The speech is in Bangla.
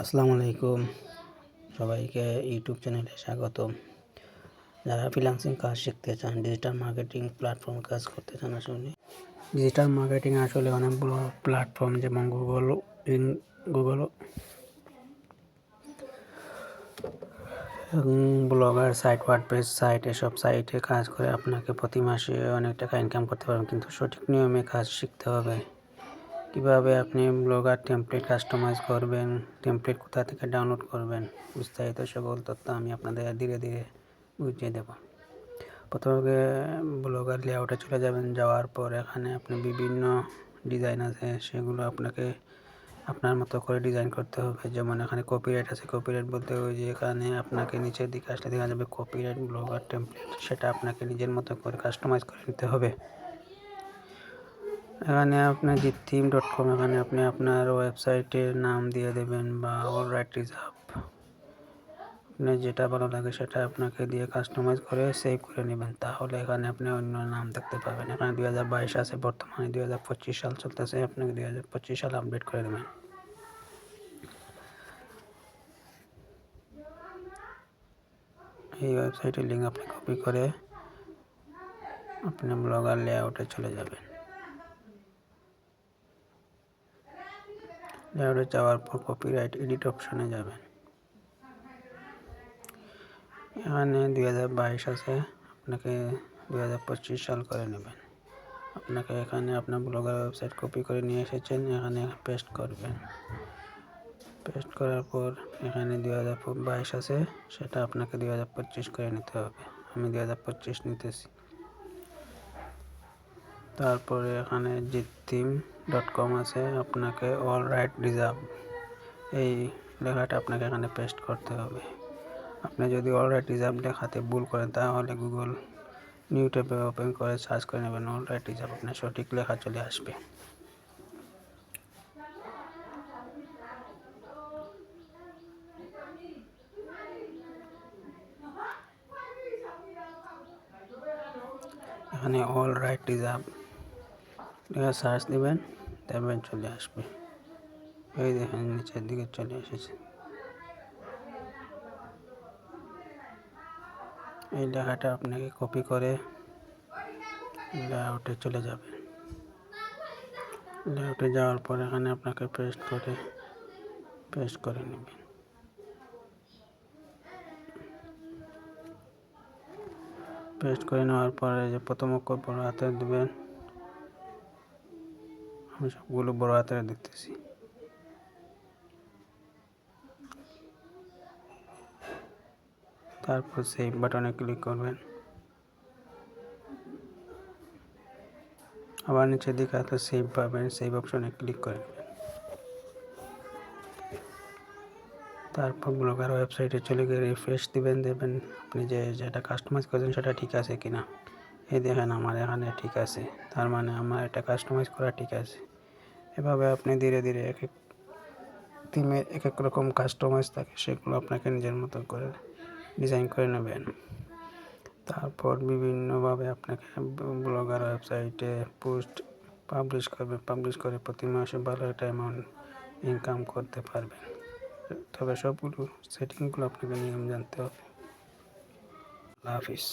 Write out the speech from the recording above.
আসসালামু আলাইকুম। সবাইকে ইউটিউব চ্যানেলে স্বাগত যারা ফ্রিল্যান্সিং কাজ শিখতে চান ডিজিটাল মার্কেটিং প্ল্যাটফর্ম কাজ করতে চান, আসলে ডিজিটাল মার্কেটিং আসলে অনেকগুলো প্ল্যাটফর্ম যেমন Google in Google blogger site WordPress site এসব সাইটে কাজ করে আপনাকে প্রতি মাসে অনেক টাকা ইনকাম করতে পারবেন। কিন্তু সঠিক নিয়মে কাজ শিখতে হবে। কীভাবে আপনি ব্লগার টেমপ্লেট কাস্টমাইজ করবেন টেমপ্লেট কোথা থেকে ডাউনলোড করবেন, বিস্তারিত সকল তথ্য আমি আপনাদের ধীরে ধীরে বুঝিয়ে দেব। প্রথমে ব্লগার লেআউটে চলে যাবেন, যাওয়ার পর এখানে আপনি বিভিন্ন ডিজাইন আছে, সেগুলো আপনাকে আপনার মতো করে ডিজাইন করতে হবে। যেমন এখানে কপিরাইট আছে কপিরাইট বলতে ওই যে এখানে আপনাকে নিচের দিকে আসলে দেখা যাবে কপিরাইট ব্লগার টেমপ্লেট সেটা আপনাকে নিজের মতো করে কাস্টমাইজ করে নিতে হবে। এখানে আপনার যে থিম ডট কম এখানে আপনি আপনার ওয়েবসাইটের নাম দিয়ে দেবেন বা অল রাইট রিজার্ভ আপনার যেটা ভালো লাগে সেটা আপনাকে দিয়ে কাস্টমাইজ করে সেভ করে নেবেন। তাহলে এখানে আপনি অন্য নাম দেখতে পাবেন। এখানে দুই হাজার বাইশ আছে, বর্তমানে দুই হাজার পঁচিশ সাল চলতেছে। আপনাকে দুই হাজার পঁচিশ সাল আপডেট করে দেবেন। এই ওয়েবসাইটের লিঙ্ক আপনি কপি করে আপনি ব্লগার লেআউটে চলে যাবেন। লেআউটে যাওয়ার পর কপিরাইট এডিট অপশনে যাবেন। এখানে দুই হাজার বাইশ আছে, আপনাকে দুই হাজার পঁচিশ সাল করে নেবেন। আপনাকে এখানে আপনার ব্লগার ওয়েবসাইট কপি করে নিয়ে এসেছেন, এখানে পেস্ট করবেন। পেস্ট করার পর এখানে দুই হাজার বাইশ আছে, সেটা আপনাকে দুই হাজার পঁচিশ করে নিতে হবে। আমি দুই হাজার পঁচিশ নিতেছি। তারপরে এখানে থিম ডট কম আছে। আপনাকে অল রাইট রিজার্ভ এই লেখাটা আপনাকে এখানে পেস্ট করতে হবে। আপনি যদি অল রাইট রিজার্ভ লেখাতে ভুল করেন, তাহলে গুগল নিউ ওপেন করে সার্চ করে নেবেন অল রাইট রিজার্ভ আপনার সঠিক লেখা চলে আসবে। এখানে অল রাইট রিজার্ভ সার্চ দেবেন, দেখবেন চলে আসবে। এই দেখেন, নিচের দিকে চলে এসেছে। এই লেখাটা আপনাকে কপি করে লেআউটে চলে যাবে। লেআউটে যাওয়ার পর এখানে আপনাকে পেস্ট করে পেস্ট করে নেবেন। পেস্ট করে নেওয়ার পরে যে প্রথম অক্ষর বড় হাতে দেবেন। আমি সবগুলো বড় হাতের দেখতেছি। তারপর সেভ বাটনে ক্লিক করবেন। আবার নিচের দিকে আসলে সেভ পাবেন সেভ অপশনে ক্লিক করে নেবেন। তারপর ব্লগার ওয়েবসাইটে চলে গিয়ে রিফ্রেশ দিবেন, দেবেন আপনি যে যেটা কাস্টমাইজ করেছেন সেটা ঠিক আছে কি না এই দেখেন আমার এখানে ঠিক আছে, তার মানে আমার এটা কাস্টমাইজ করা ঠিক আছে। এভাবে আপনি ধীরে ধীরে এক এক থিমের এক এক রকম কাস্টমাইজ থাকে, সেগুলো আপনাকে নিজের মতো করে ডিজাইন করে নেবেন। তারপর বিভিন্নভাবে আপনাকে ব্লগার ওয়েবসাইটে পোস্ট পাবলিশ করবে পাবলিশ করে প্রতি মাসে ভালো একটা অ্যামাউন্ট ইনকাম করতে পারবেন। তবে সবগুলো সেটিংগুলো আপনাকে নিয়ম জানতে হবে। হাফিজ।